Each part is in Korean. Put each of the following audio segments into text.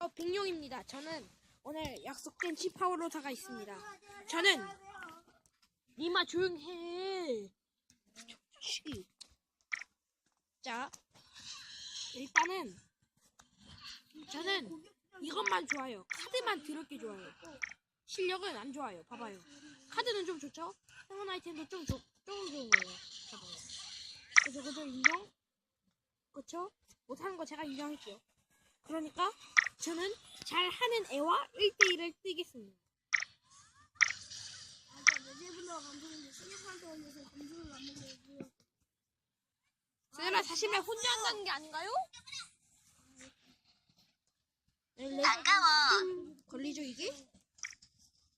어, 빅룡입니다. 저는 오늘 약속된 치파워로사가 있습니다. 저는 니마 조용해. 시기. 자, 일단은 저는 이것만 좋아요. 카드만 더럽게 좋아요. 실력은 안 좋아요. 봐봐요. 카드는 좀 좋죠? 행운 아이템도 좀, 좋, 좀 좋은 거예요. 봐봐요. 그래서 그저 인정? 그쵸? 못하는 거 제가 인정할게요. 그러니까 저는 잘하는 애와 1대1을 뜨겠습니다. 아까 레제분으로 감독인데 신입한테 올려서 감독을 안 먹어요. 세라 사실은 혼자 한다는 게 아닌가요? 반가워. 좀 걸리죠 이게?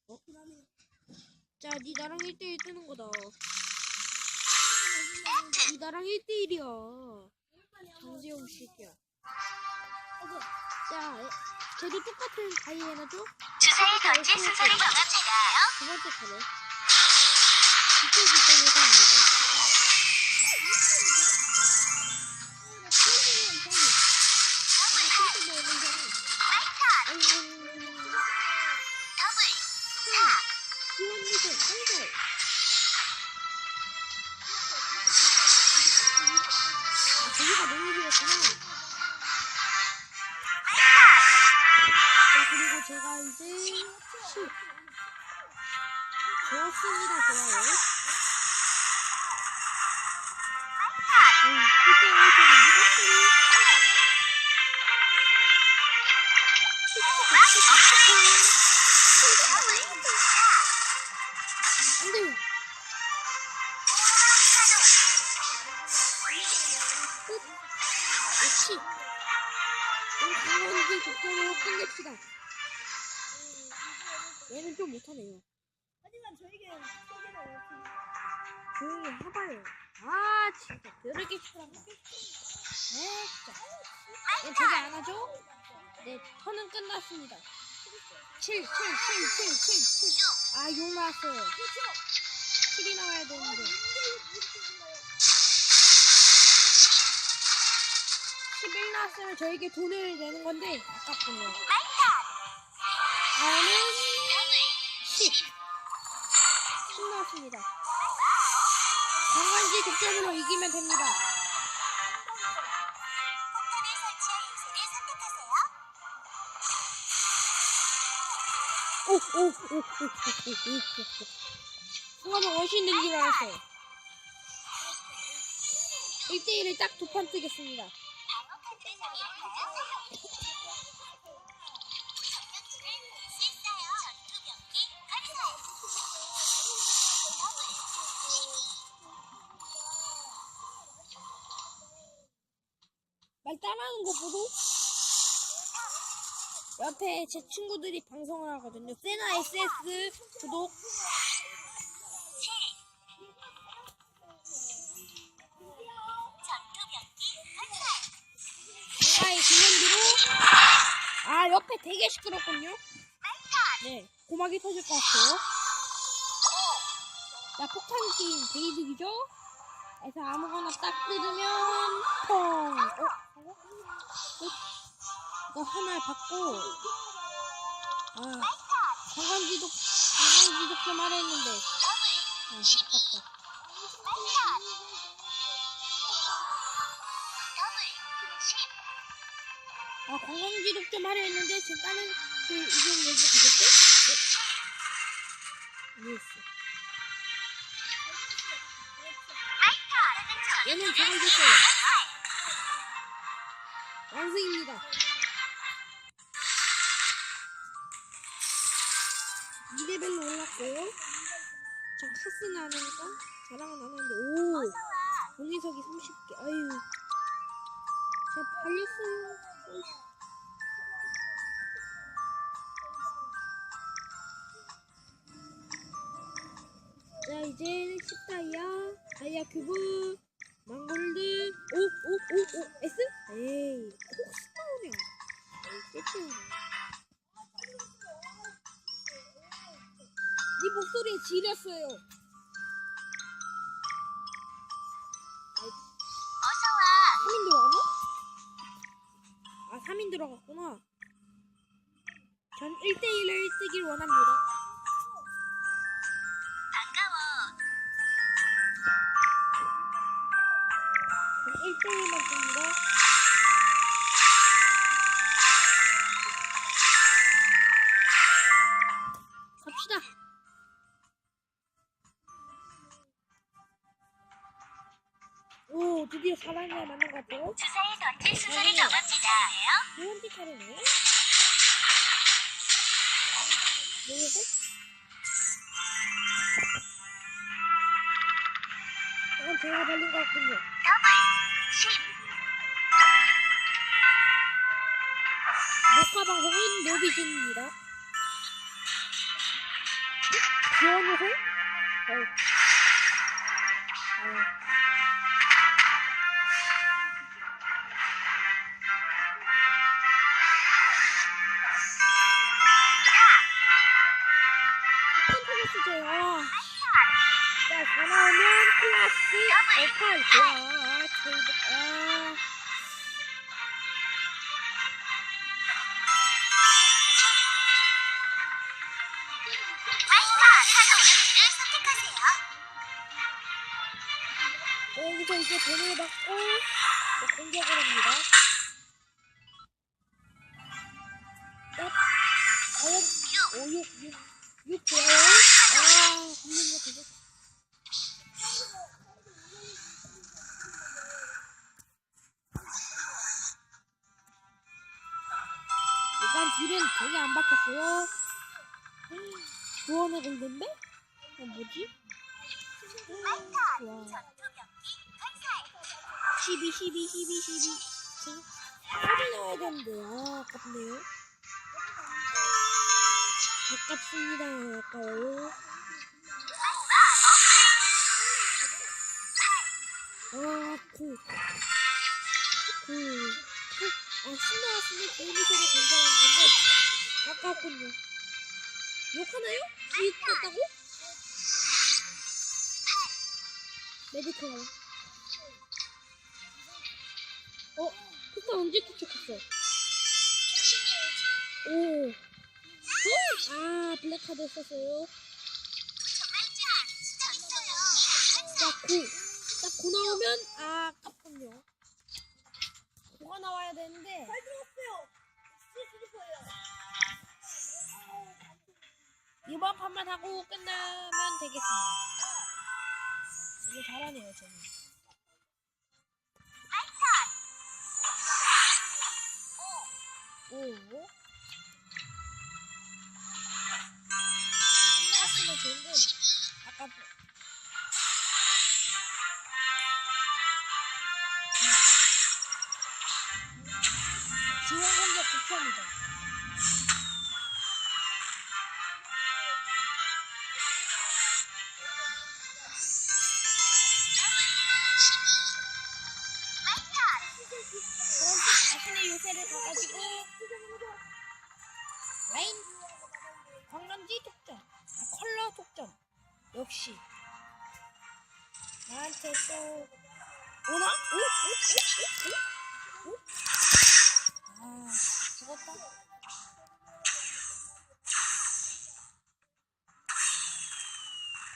어? 자, 니 나랑 1대1 뜨는 거다. 니 나랑 1대1이야. 정재용 새끼야. 자, 에, 쟤도 똑같은 다이애나죠? 주사위 던질 순서를 정합니다. 두 번째. 더블. 기원리도 한글. 아, 저기가 너무 길었구나. 제가 이제 10. 좋았습니다, 좋아요. 음, 그때 저는 무겁더니. 안 돼요. 끝. 역시. 우리 강원기 독점으로 끝냅시다. 얘는 좀 못하네요. 하지만 저에게 소개가 없습니다. 조용히 해봐요. 아, 진짜. 시끄럽다. 에, 진짜. 얘 되게 안 하죠? 네, 턴은 끝났습니다. 7, 7, 7, 7, 7, 7. 아, 6 나왔어요. 7이 나와야 되는데. 11 나왔으면 저에게 돈을 내는 건데, 아깝군요. 다음 은 10. 10 나왔습니다. 강한지 독점으로 이기면 됩니다. 폭탄을 설치할 행세를 선택하세요. 오, 오, 오, 오, 오, 오, 오, 오. 순간은 어시 있는 줄 알았어요. 1대1을 딱 두 판 뜨겠습니다. 말 따라하는 거 보고 옆에 제 친구들이 방송을 하거든요. 세나 SS 구독. 가의 기념비로 아 옆에 되게 시끄럽군요. 네, 고막이 터질 것 같아요. 자, 폭탄 게임 베이직이죠? 그래서 아무거나 딱 뜯으면 펑. 어? 하고? 끝. 이거 하나 받고 아 관광지도 관광지도 좀 하려 했는데 아 아깝다. 아 관광지도 좀 하려 했는데 제 다른 그 이름 얘기 되겠지? 네. 이해했어. 얘는 제가 이겼어요. 완승입니다. 2레벨로 올랐고, 자, 카스는 안 하니까, 자랑은 안 하는데, 오! 공리석이 30개, 아유. 제가 팔렸어요. 어이씨. 자, 이제 10다이아, 다이아 큐브, 망골드, 오, 오, 오, 오, S? 에이, 콕스 나오냐. 에이, 깨끗하네. 네 목소리에 지렸어요. 어서 와. 3인 들어갔나? 아, 3인 들어갔구나. 전 1대1을 뜨길 원합니다. 전 1대1만 뜹니다. 갑시다. 오, 드디어 사랑이와 만난 것 같아요. 주사에 던질 수술을 경험치다. 좋은 피카르네. 뭐였어? 이건 제가 발린 것 같군요. 더블 10. 녹화 방송은 노비진입니다. 지원해서? 어. 어. 자, 다 나오면 클래스 오팔. 와, 제이드, 아. 여기서 이제 돈을 받고 또 공격을 합니다. 딱, 과연, 5, 6, 6, 6 좋아요. 아, 공격력 되게. 박혔어요. 구원의 골든데? 어, 뭐지? 와. 전투 병기 건설. 12, 12, 12, 12. 지금 빨리 나와야 되는데, 아, 아깝네요. 아깝습니다, 아까워요. 아, 그, 그, 아, 신나왔으면 데이비스를 건설하는 건데, 아깝군요. 욕하나요? 이 떴다고? 메디컬. 어, 폭탄 언제 도착했어? 오. 어? 아, 블랙카드 썼어요. 딱 고. 딱고 나오면, 아, 아깝군요. 판만 하고 끝나면 되겠습니다. 되게 잘하네요, 저는. 오. 끝나갔으면 좋은데, 아깝다. 지원 공격 9편이다. 관광지 독점 아, 컬러 독점 역시 나한테 또 오나? 오? 오? 오? 오? 오? 아 죽었다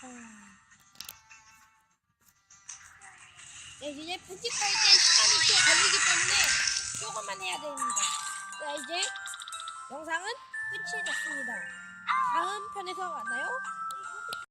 아. 네, 이제 부직할 때 시간이 좀 걸리기 때문에 조금만 해야 됩니다. 자, 이제 영상은 끝이 났습니다. 다음 편에서 만나요.